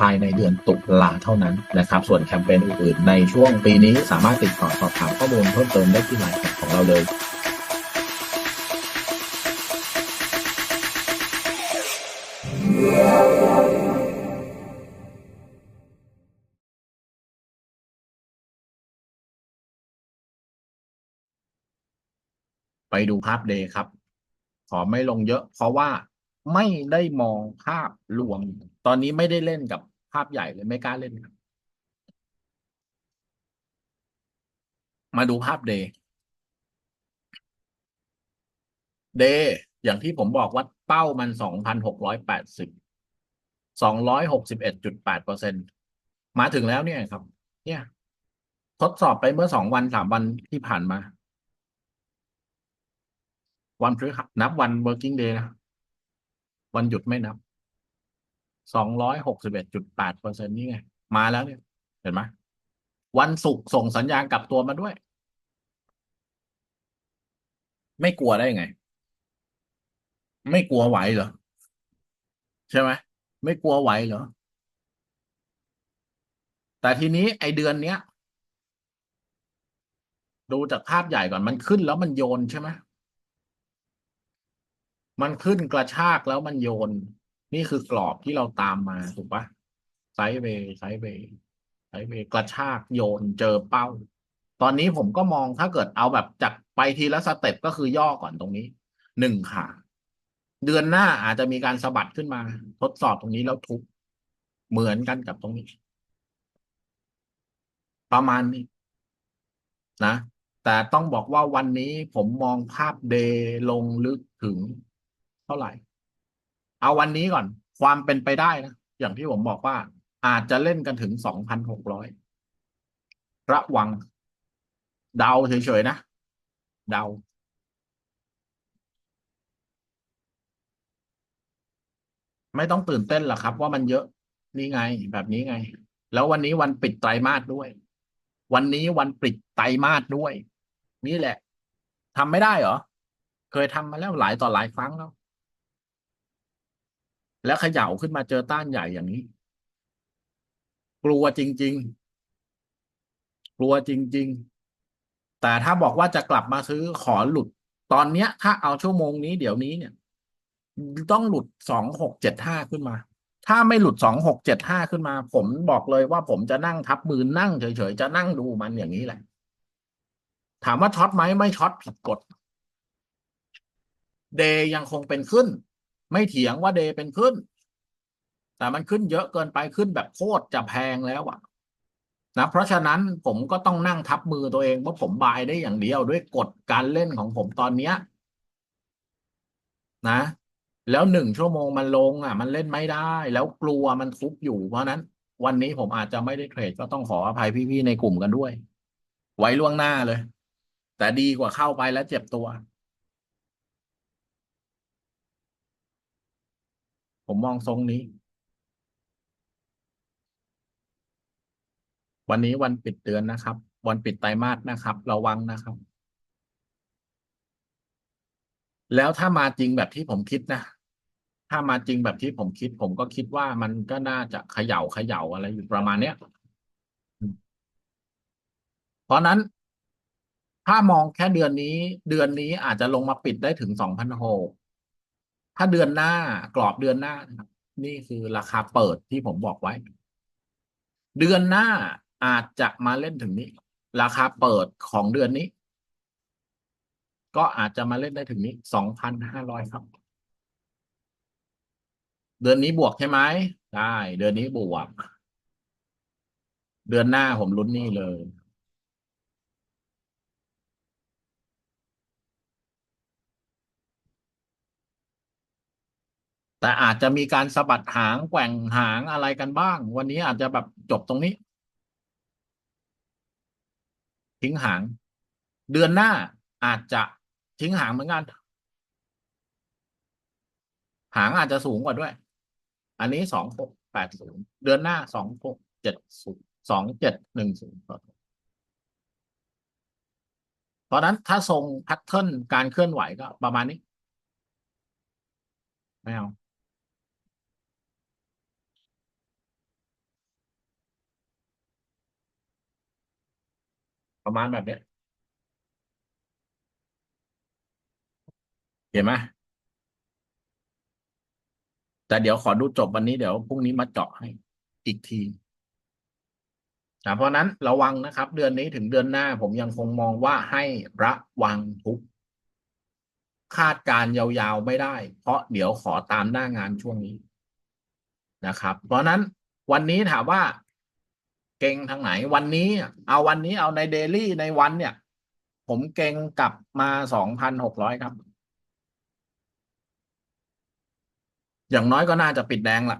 ภายในเดือนตุลาเท่านั้นนะครับส่วนแคมเปญอื่นๆ ในช่วงปีนี้สามารถติดต่อสอบถามข้อมูลเพิ่มเติมได้ที่ไลน์ของเราเลยไปดูภาพเดย์ครับ ขอไม่ลงเยอะ เพราะว่าไม่ได้มองภาพรวม ตอนนี้ไม่ได้เล่นกับ ภาพใหญ่เลยไม่กล้าเล่นครับ มาดูภาพเดย์เดย์อย่างที่ผมบอกว่าเป้ามันสองพันหกร้อยแปดสิบสองร้อยหกสิบเอ็ดจุดแปดเปอร์เซ็นมาถึงแล้วเนี่ยครับ เนี่ย ทดสอบไปเมื่อสองวันสามวันที่ผ่านมา วันพฤหัสนับวัน working day นะ วันหยุดไม่นับ สองร้อยหกสิบเอ็ดจุดแปดเปอร์เซ็นนี่ไง มาแล้วเนี่ย เห็นไหมวันศุกร์ส่งสัญญาณกลับตัวมาด้วย ไม่กลัวได้ไง ไม่กลัวไหวเหรอ ใช่ไหมไม่กลัวไหวเหรอ แต่ทีนี้ไอเดือนเนี้ย ดูจากภาพใหญ่ก่อนมันขึ้นแล้วมันโยนใช่ไหมมันขึ้นกระชากแล้วมันโยน นี่คือกรอบที่เราตามมาถูกปะไซด์เวย์ไซด์เวย์ไซด์เวย์กระชากโยนเจอเป้า ตอนนี้ผมก็มองถ้าเกิดเอาแบบจากไปทีละสเต็ปก็คือย่อก่อนตรงนี้หนึ่งขาเดือนหน้าอาจจะมีการสะบัดขึ้นมา ทดสอบตรงนี้แล้วทุบเหมือนกันกับตรงนี้ ประมาณนี้นะแต่ต้องบอกว่าวันนี้ผมมองภาพเดลงลึกถึงเท่าไหร่ เอาวันนี้ก่อน ความเป็นไปได้นะอย่างที่ผมบอกว่า อาจจะเล่นกันถึงสองพันหกร้อยระวัง เดาเฉยๆนะ เดา ไม่ต้องตื่นเต้นหรอกครับ ว่ามันเยอะนี่ไง แบบนี้ไง แล้ววันนี้วันปิดไตรมาสด้วย วันนี้วันปิดไตรมาสด้วย นี่แหละทำไม่ได้เหรอ เคยทำมาแล้วหลายต่อหลายครั้งแล้ว แล้วเขย่าขึ้นมาเจอต้านใหญ่อย่างนี้ กลัวจริง ๆ กลัวจริง ๆ แต่ถ้าบอกว่าจะกลับมาซื้อขอหลุด ตอนเนี้ย ถ้าเอาชั่วโมงนี้เดี๋ยวนี้เนี่ย ต้องหลุดสองหกเจ็ดห้าขึ้นมา ถ้าไม่หลุดสองหกเจ็ดห้าขึ้นมา ผมบอกเลยว่าผมจะนั่งทับมือนั่งเฉยๆจะนั่งดูมันอย่างนี้แหละ ถามว่าช็อตไหมไม่ช็อตผิดกฎเดย์ยังคงเป็นขึ้น ไม่เถียงว่าเดย์เป็นขึ้น แต่มันขึ้นเยอะเกินไปขึ้นแบบโคตรจะแพงแล้วอะนะเพราะฉะนั้นผมก็ต้องนั่งทับมือตัวเองเพราะผมบายได้อย่างเดียวด้วยกฎการเล่นของผมตอนเนี้ย นะ แล้วหนึ่งชั่วโมงมันลงอะ มันเล่นไม่ได้ แล้วกลัวมันทุบอยู่เพราะนั้น วันนี้ผมอาจจะไม่ได้เทรดก็ต้องขออภัยพี่ๆในกลุ่มกันด้วย ไว้ล่วงหน้าเลย แต่ดีกว่าเข้าไปแล้วเจ็บตัว ผมมองทรงนี้ วันนี้วันปิดเดือนนะครับ วันปิดไตรมาสนะครับ ระวังนะครับ แล้วถ้ามาจริงแบบที่ผมคิดนะถ้ามาจริงแบบที่ผมคิด ผมก็คิดว่ามันก็น่าจะเขย่าเขย่าอะไรอยู่ประมาณเนี้ยเพราะนั้น ถ้ามองแค่เดือนนี้ เดือนนี้อาจจะลงมาปิดได้ถึงสองพันหก ถ้าเดือนหน้ากรอบเดือนหน้านะครับนี่คือราคาเปิดที่ผมบอกไว้ เดือนหน้าอาจจะมาเล่นถึงนี้ ราคาเปิดของเดือนนี้ ก็อาจจะมาเล่นได้ถึงนี้สองพันห้าร้อยครับ เดือนนี้บวกใช่ไหมได้ เดือนนี้บวก เดือนหน้าผมลุ้นนี่เลย แต่อาจจะมีการสะบัดหางแกว่งหางอะไรกันบ้าง วันนี้อาจจะแบบจบตรงนี้ ทิ้งหาง เดือนหน้าอาจจะทิ้งหางเหมือนกัน หางอาจจะสูงกว่าด้วย อันนี้สองหกแปดศูนย์เดือนหน้าสองหกเจ็ดศูนย์สองเจ็ดหนึ่งศูนย์เพราะนั้นถ้าทรงแพทเทิร์นการเคลื่อนไหวก็ประมาณนี้ ไม่เอา ประมาณแบบเนี้ยเห็นไหมแต่เดี๋ยวขอดูจบวันนี้เดี๋ยวพรุ่งนี้มาเจาะให้อีกทีนะเพราะนั้นระวังนะครับ เดือนนี้ถึงเดือนหน้าผมยังคงมองว่าให้ระวังทุกคาดการณ์ยาวๆไม่ได้ เพราะเดี๋ยวขอตามหน้างานช่วงนี้นะครับ เพราะนั้นวันนี้ถามว่า เก่งทางไหนวันนี้ เอาวันนี้เอาในเดลี่ในวันเนี่ย ผมเก่งกลับมาสองพันหกร้อยครับ อย่างน้อยก็น่าจะปิดแดงละ